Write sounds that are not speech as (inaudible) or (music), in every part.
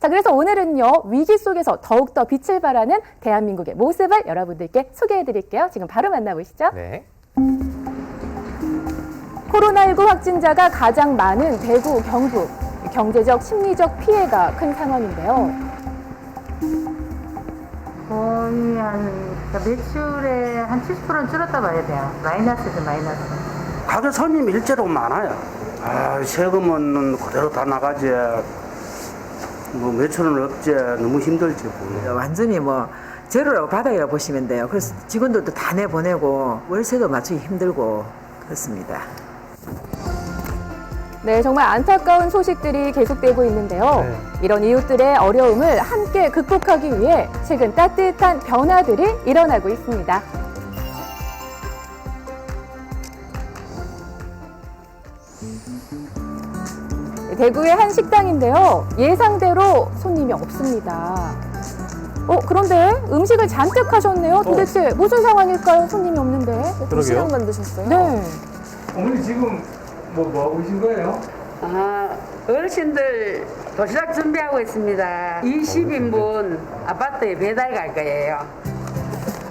자, 그래서 오늘은요, 위기 속에서 더욱더 빛을 발하는 대한민국의 모습을 여러분들께 소개해 드릴게요. 지금 바로 만나보시죠. 네. 코로나19 확진자가 가장 많은 대구, 경북. 경제적, 심리적 피해가 큰 상황인데요. 거의 한 그러니까 매출의 한 70%는 줄었다 봐야 돼요. 마이너스죠, 마이너스. 가게 손님 일제로 많아요. 아, 세금은 그대로 다 나가지. 뭐 매출은 없지. 너무 힘들지. 뭐. 완전히 뭐 제로라고 바닥이라고 보시면 돼요. 그래서 직원들도 다 내보내고 월세도 맞추기 힘들고 그렇습니다. 네, 정말 안타까운 소식들이 계속되고 있는데요. 네. 이런 이웃들의 어려움을 함께 극복하기 위해 최근 따뜻한 변화들이 일어나고 있습니다. 대구의 한 식당인데요. 예상대로 손님이 없습니다. 어, 그런데 음식을 잔뜩 하셨네요. 도대체 무슨 상황일까요? 손님이 없는데. 그러게요. 만드셨어요? 네. 어머니 지금 뭐, 뭐 하고 계신 거예요? 아, 어르신들 도시락 준비하고 있습니다. 20인분 아파트에 배달 갈 거예요.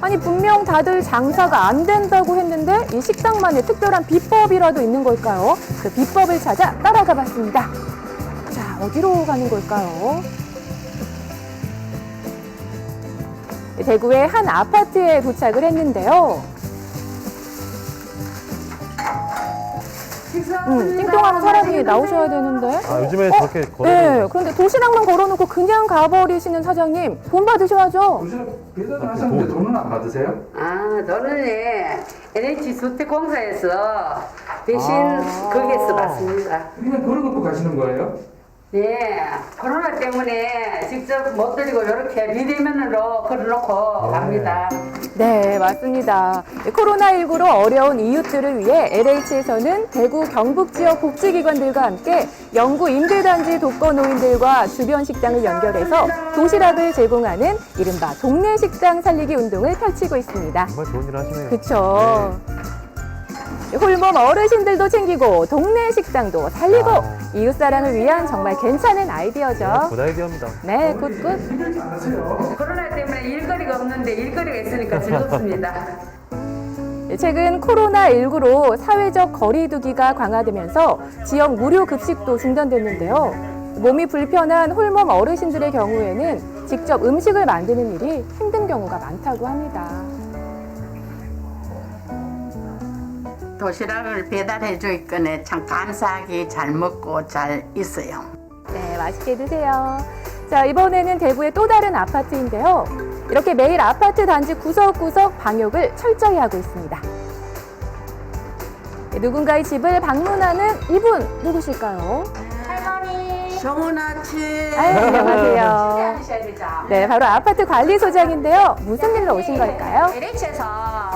아니 분명 다들 장사가 안 된다고 했는데 이 식당만의 특별한 비법이라도 있는 걸까요? 그 비법을 찾아 따라가 봤습니다. 자, 어디로 가는 걸까요? 대구의 한 아파트에 도착을 했는데요. 음, 띵동하는 사람이 나오셔야 되는데. 아, 요즘에 어? 저렇게 걸어. 네, 그런데 도시락만 걸어놓고 그냥 가버리시는 사장님 돈 받으셔야죠. 도시락 배달 하셨는데 돈은 안 받으세요? 아, 저는 예, NH 주택공사에서 대신 아. 거기에서 받습니다. 그냥 걸어놓고 가시는 거예요? 예, 코로나 때문에 직접 못 드리고 이렇게 비대면으로 걸어놓고 갑니다. 네, 맞습니다. 코로나19로 어려운 이웃들을 위해 LH에서는 대구 경북 지역 복지기관들과 함께 영구 임대단지 독거노인들과 주변 식당을 연결해서 도시락을 제공하는 이른바 동네 식당 살리기 운동을 펼치고 있습니다. 정말 좋은 일 하시네요. 그쵸. 홀몸 어르신들도 챙기고 동네 식당도 살리고 아. 이웃 사랑을 위한 정말 괜찮은 아이디어죠. 굿 아이디어입니다. 네, 굿굿. 코로나 때문에 일거리가 없는데 일거리가 있으니까 즐겁습니다. 최근 코로나19로 사회적 거리두기가 강화되면서 지역 무료 급식도 중단됐는데요. 몸이 불편한 홀몸 어르신들의 경우에는 직접 음식을 만드는 일이 힘든 경우가 많다고 합니다. 도시락을 배달해 주니까 참 감사하게 잘 먹고 잘 있어요. 네, 맛있게 드세요. 자, 이번에는 대구의 또 다른 아파트인데요. 이렇게 매일 아파트 단지 구석구석 방역을 철저히 하고 있습니다. 네, 누군가의 집을 방문하는 이분 누구실까요? 좋은 아침. 아유, 안녕하세요. 네, 바로 아파트 관리소장인데요. 무슨 일로 오신 걸까요? LH에서 코로나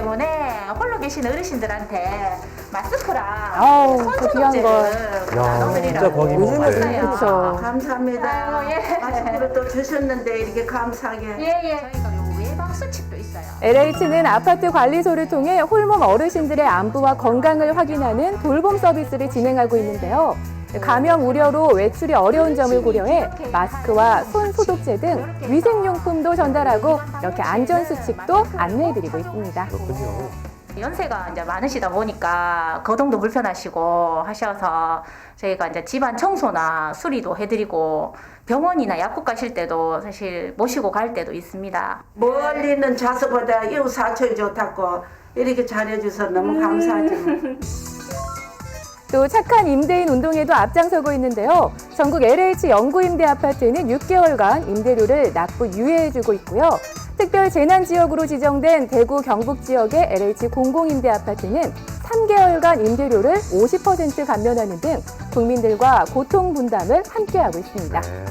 때문에 홀로 계신 어르신들한테 마스크랑 아우, 그손 귀한 걸. 소독제를 야, 나눠드리라고 진짜 거기 뭐 요즘에. 그쵸. 감사합니다. 아유, 예. 마스크를 또 주셨는데 이렇게 감사하게. 예예. 저희가 요 예방 수칙도 있어요. LH는 아파트 관리소를 통해 홀몸 어르신들의 안부와 건강을 확인하는 돌봄 서비스를 진행하고 있는데요. 감염 우려로 외출이 어려운 점을 고려해 마스크와 손 소독제 등 위생용품도 전달하고 이렇게 안전수칙도 안내해드리고 있습니다. 그렇군요. 연세가 이제 많으시다 보니까 거동도 불편하시고 하셔서 저희가 이제 집안 청소나 수리도 해드리고 병원이나 약국 가실 때도 사실 모시고 갈 때도 있습니다. 멀리 있는 자수보다 이웃 사촌이 좋다고 이렇게 잘해줘서 너무 감사하죠. (laughs) 또 착한 임대인 운동에도 앞장서고 있는데요. 전국 LH 영구 임대 아파트는 6개월간 임대료를 납부 유예해주고 있고요. 특별 재난 지역으로 지정된 대구 경북 지역의 LH 공공 임대 아파트는 3개월간 임대료를 50% 감면하는 등 국민들과 고통 분담을 함께하고 있습니다. 네.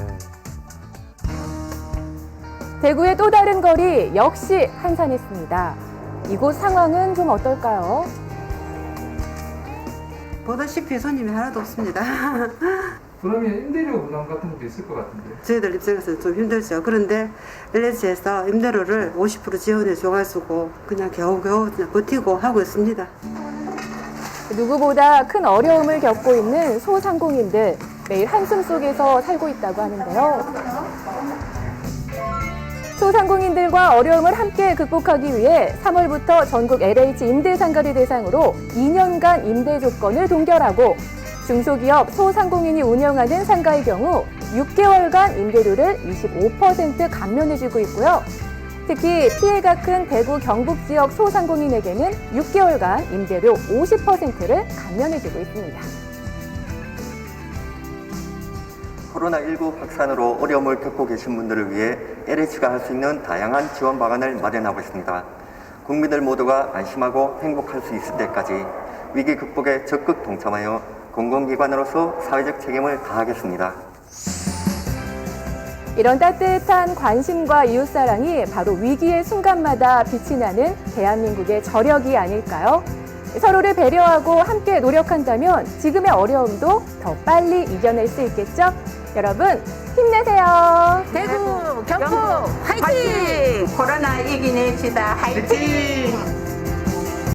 대구의 또 다른 거리 역시 한산했습니다. 이곳 상황은 좀 어떨까요? 보다시피 손님이 하나도 없습니다. (laughs) 그러면 임대료 부담 같은 것도 있을 것 같은데. 저희들 입장에서는 좀 힘들죠. 그런데 LH에서 임대료를 50% 지원해 줘가지고 그냥 겨우겨우 그냥 버티고 하고 있습니다. 누구보다 큰 어려움을 겪고 있는 소상공인들. 매일 한숨 속에서 살고 있다고 하는데요. 소상공인들과 어려움을 함께 극복하기 위해 3월부터 전국 LH 임대상가를 대상으로 2년간 임대 조건을 동결하고 중소기업, 소상공인이 운영하는 상가의 경우 6개월간 임대료를 25% 감면해주고 있고요. 특히 피해가 큰 대구 경북 지역 소상공인에게는 6개월간 임대료 50%를 감면해주고 있습니다. 코로나19 확산으로 어려움을 겪고 계신 분들을 위해 LH가 할 수 있는 다양한 지원 방안을 마련하고 있습니다. 국민들 모두가 안심하고 행복할 수 있을 때까지 위기 극복에 적극 동참하여 공공기관으로서 사회적 책임을 다하겠습니다. 이런 따뜻한 관심과 이웃사랑이 바로 위기의 순간마다 빛이 나는 대한민국의 저력이 아닐까요? 서로를 배려하고 함께 노력한다면 지금의 어려움도 더 빨리 이겨낼 수 있겠죠? 여러분, 힘내세요! 대구 경북 화이팅! 코로나 이기냅시다 화이팅!